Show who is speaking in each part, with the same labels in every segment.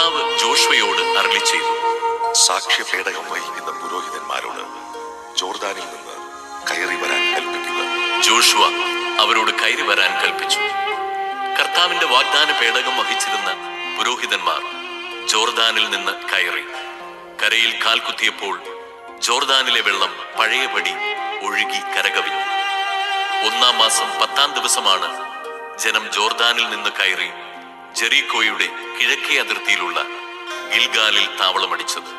Speaker 1: കർത്താവ് ജോഷയോട് അരളി ചെയ്തു.
Speaker 2: സാക്ഷ്യപേടകം വഹിക്കുന്ന പുരോഹിതന്മാരോട് ജോർദാനിൽ നിന്ന് കയറി വരാൻ കൽപ്പിക്കുക.
Speaker 1: ജോഷുവ അവരോട് കയറി വരാൻ കൽപ്പിച്ചു. കർത്താവിന്റെ വാഗ്ദാന പേടകം വഹിച്ചിരുന്ന പുരോഹിതന്മാർ ജോർദാനിൽ നിന്ന് കയറി. കരയിൽ കാൽ കുത്തിയപ്പോൾ ജോർദാനിലെ വെള്ളം പഴയപടി ഒഴുകി കരകവിഞ്ഞു. ഒന്നാം മാസം പത്താം ദിവസമാണ് ജനം ജോർദാനിൽ നിന്ന് കയറി ജെറീക്കോയുടെ കിഴക്കേ അതിർത്തിയിലുള്ള ഗിൽഗാലിൽ താവളമടിച്ചത്.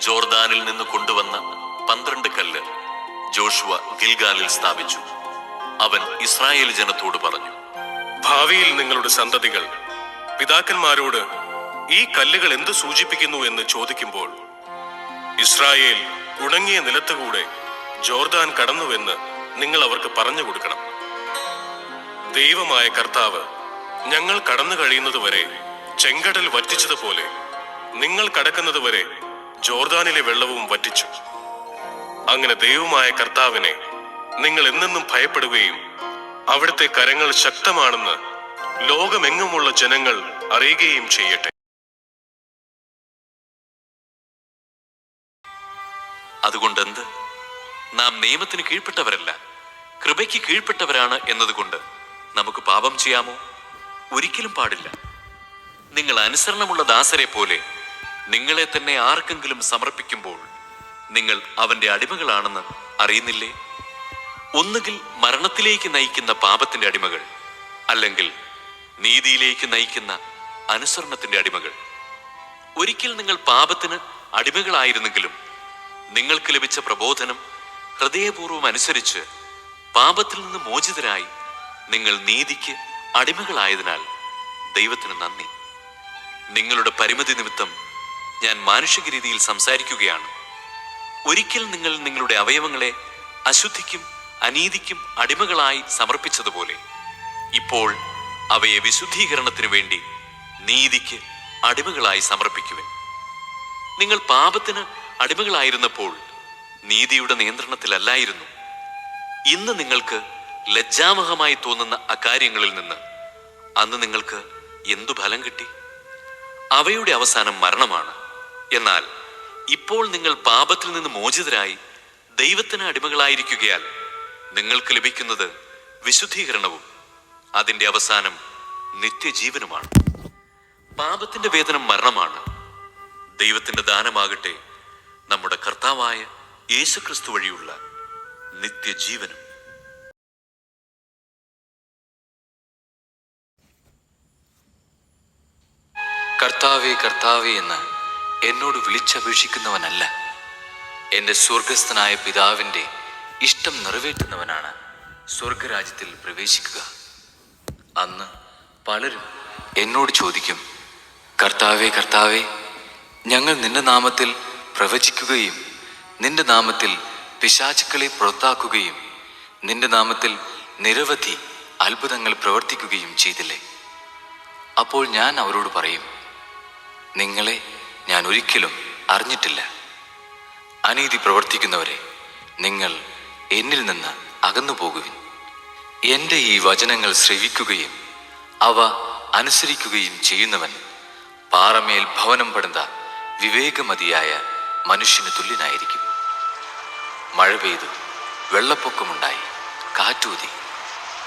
Speaker 1: ജോർദാനിൽ നിന്ന് കൊണ്ടുവന്ന പന്ത്രണ്ട് കല്ല് ജോഷുവ ഗിൽഗാലിൽ സ്ഥാപിച്ചു. അവൻ ഇസ്രായേൽ ജനത്തോട് പറഞ്ഞു
Speaker 3: ഭാവിയിൽ നിങ്ങളുടെ സന്തതികൾ പിതാക്കന്മാരോട് ഈ കല്ലുകൾ എന്ത് സൂചിപ്പിക്കുന്നു എന്ന് ചോദിക്കുമ്പോൾ ഇസ്രായേൽ ഉണങ്ങിയ നിലത്തുകൂടെ ജോർദാൻ കടന്നുവെന്ന് നിങ്ങൾ അവർക്ക് പറഞ്ഞു കൊടുക്കണം. ദൈവമായ കർത്താവ് ഞങ്ങൾ കടന്നു കഴിയുന്നതുവരെ ചെങ്കടൽ വറ്റിച്ചതുപോലെ നിങ്ങൾ കടക്കുന്നതുവരെ ജോർദാനിലെ വെള്ളവും വറ്റിച്ചു. അങ്ങനെ ദൈവമായ കർത്താവിനെ നിങ്ങൾ എന്നെന്നും ഭയപ്പെടുകയും അവിടുത്തെ കരങ്ങൾ ശക്തമാണെന്ന് ലോകമെങ്ങുമുള്ള ജനങ്ങൾ അറിയുകയും ചെയ്യട്ടെ.
Speaker 1: അതുകൊണ്ടെന്ത്? നാം നിയമത്തിന് കീഴ്പ്പെട്ടവരല്ല. കൃപയ്ക്ക് കീഴ്പ്പെട്ടവരാണ് എന്നതുകൊണ്ട് നമുക്ക് പാപം ചെയ്യാമോ? ഒരിക്കലും പാടില്ല. നിങ്ങൾ അനുസരണമുള്ള ദാസരെ പോലെ നിങ്ങളെ തന്നെ ആർക്കെങ്കിലും സമർപ്പിക്കുമ്പോൾ നിങ്ങൾ അവന്റെ അടിമകളാണെന്ന് അറിയുന്നില്ലേ? ഒന്നുകിൽ മരണത്തിലേക്ക് നയിക്കുന്ന പാപത്തിന്റെ അടിമകൾ അല്ലെങ്കിൽ നീതിയിലേക്ക് നയിക്കുന്ന അനുസരണത്തിന്റെ അടിമകൾ. ഒരിക്കൽ നിങ്ങൾ പാപത്തിന് അടിമകളായിരുന്നെങ്കിലും നിങ്ങൾക്ക് ലഭിച്ച പ്രബോധനം ഹൃദയപൂർവം അനുസരിച്ച് പാപത്തിൽ നിന്ന് മോചിതരായി നിങ്ങൾ നീതിക്ക് അടിമകളായതിനാൽ ദൈവത്തിന് നന്ദി. നിങ്ങളുടെ പരിമിതി നിമിത്തം ഞാൻ മാനുഷിക രീതിയിൽ സംസാരിക്കുകയാണ്. ഒരിക്കൽ നിങ്ങൾ നിങ്ങളുടെ അവയവങ്ങളെ അശുദ്ധിക്കും അനീതിക്കും അടിമകളായി സമർപ്പിച്ചതുപോലെ ഇപ്പോൾ അവയെ വിശുദ്ധീകരണത്തിനു വേണ്ടി നീതിക്ക് അടിമകളായി സമർപ്പിക്കുവിൻ. നിങ്ങൾ പാപത്തിന് അടിമകളായിരുന്നപ്പോൾ നീതിയുടെ നിയന്ത്രണത്തിലല്ലായിരുന്നു. ഇന്ന് നിങ്ങൾക്ക് ലജ്ജാവഹമായി തോന്നുന്ന അക്കാര്യങ്ങളിൽ നിന്ന് അന്ന് നിങ്ങൾക്ക് എന്തു ഫലം കിട്ടി? അവയുടെ അവസാനം മരണമാണ്. എന്നാൽ ഇപ്പോൾ നിങ്ങൾ പാപത്തിൽ നിന്ന് മോചിതരായി ദൈവത്തിന് അടിമകളായിരിക്കുകയാൽ നിങ്ങൾക്ക് ലഭിക്കുന്നത് വിശുദ്ധീകരണവും അതിന്റെ അവസാനം നിത്യജീവനുമാണ്. പാപത്തിന്റെ വേതനം മരണമാണ്. ദൈവത്തിന്റെ ദാനമാകട്ടെ നമ്മുടെ കർത്താവായ യേശുക്രിസ്തു വഴിയുള്ള നിത്യജീവനും.
Speaker 4: കർത്താവേ കർത്താവേ എന്ന് എന്നോട് വിളിച്ചപേക്ഷിക്കുന്നവനല്ല. എന്റെ സ്വർഗസ്ഥനായ പിതാവിന്റെ ഇഷ്ടം നിറവേറ്റുന്നവനാണ് സ്വർഗരാജ്യത്തിൽ പ്രവേശിക്കുക. അന്ന് പലരും എന്നോട് ചോദിക്കും കർത്താവേ കർത്താവേ ഞങ്ങൾ നിന്റെ നാമത്തിൽ പ്രവചിക്കുകയും നിന്റെ നാമത്തിൽ പിശാചുക്കളെ പുറത്താക്കുകയും നിന്റെ നാമത്തിൽ നിരവധി അത്ഭുതങ്ങൾ പ്രവർത്തിക്കുകയും ചെയ്തില്ലേ? അപ്പോൾ ഞാൻ അവരോട് പറയും നിങ്ങളെ ഞാൻ ഒരിക്കലും അറിഞ്ഞിട്ടില്ല. അനീതി പ്രവർത്തിക്കുന്നവരെ നിങ്ങൾ എന്നിൽ നിന്ന് അകന്നു പോകുവിൻ. എന്റെ ഈ വചനങ്ങൾ ശ്രവിക്കുകയും അവ അനുസരിക്കുകയും ചെയ്യുന്നവൻ പാറമേൽ ഭവനം പടുന്ന വിവേകമതിയായ മനുഷ്യന് തുല്യനായിരിക്കും. മഴ പെയ്തു വെള്ളപ്പൊക്കമുണ്ടായി കാറ്റൂതി.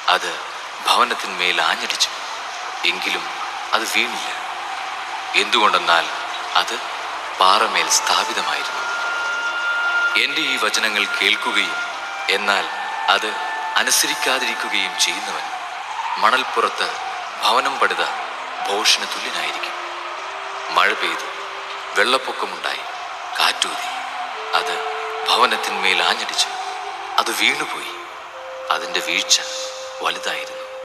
Speaker 4: അത് ഭവനത്തിന്മേൽ ആഞ്ഞടിച്ചു എങ്കിലും അത് വീണില്ല. എന്തുകൊണ്ടെന്നാൽ അത് പാറമേൽ സ്ഥാപിതമായിരുന്നു. എന്റെ ഈ വചനങ്ങൾ കേൾക്കുകയും എന്നാൽ അത് അനുസരിക്കാതിരിക്കുകയും ചെയ്യുന്നവൻ മണൽപ്പുറത്ത് ഭവനം പടുത ഭോഷന് തുല്യനായിരിക്കും. മഴ പെയ്തു വെള്ളപ്പൊക്കമുണ്ടായി കാറ്റൂതി. അത് ഭവനത്തിന്മേൽ ആഞ്ഞടിച്ചു അത് വീണുപോയി. അതിന്റെ വീഴ്ച വലുതായിരുന്നു.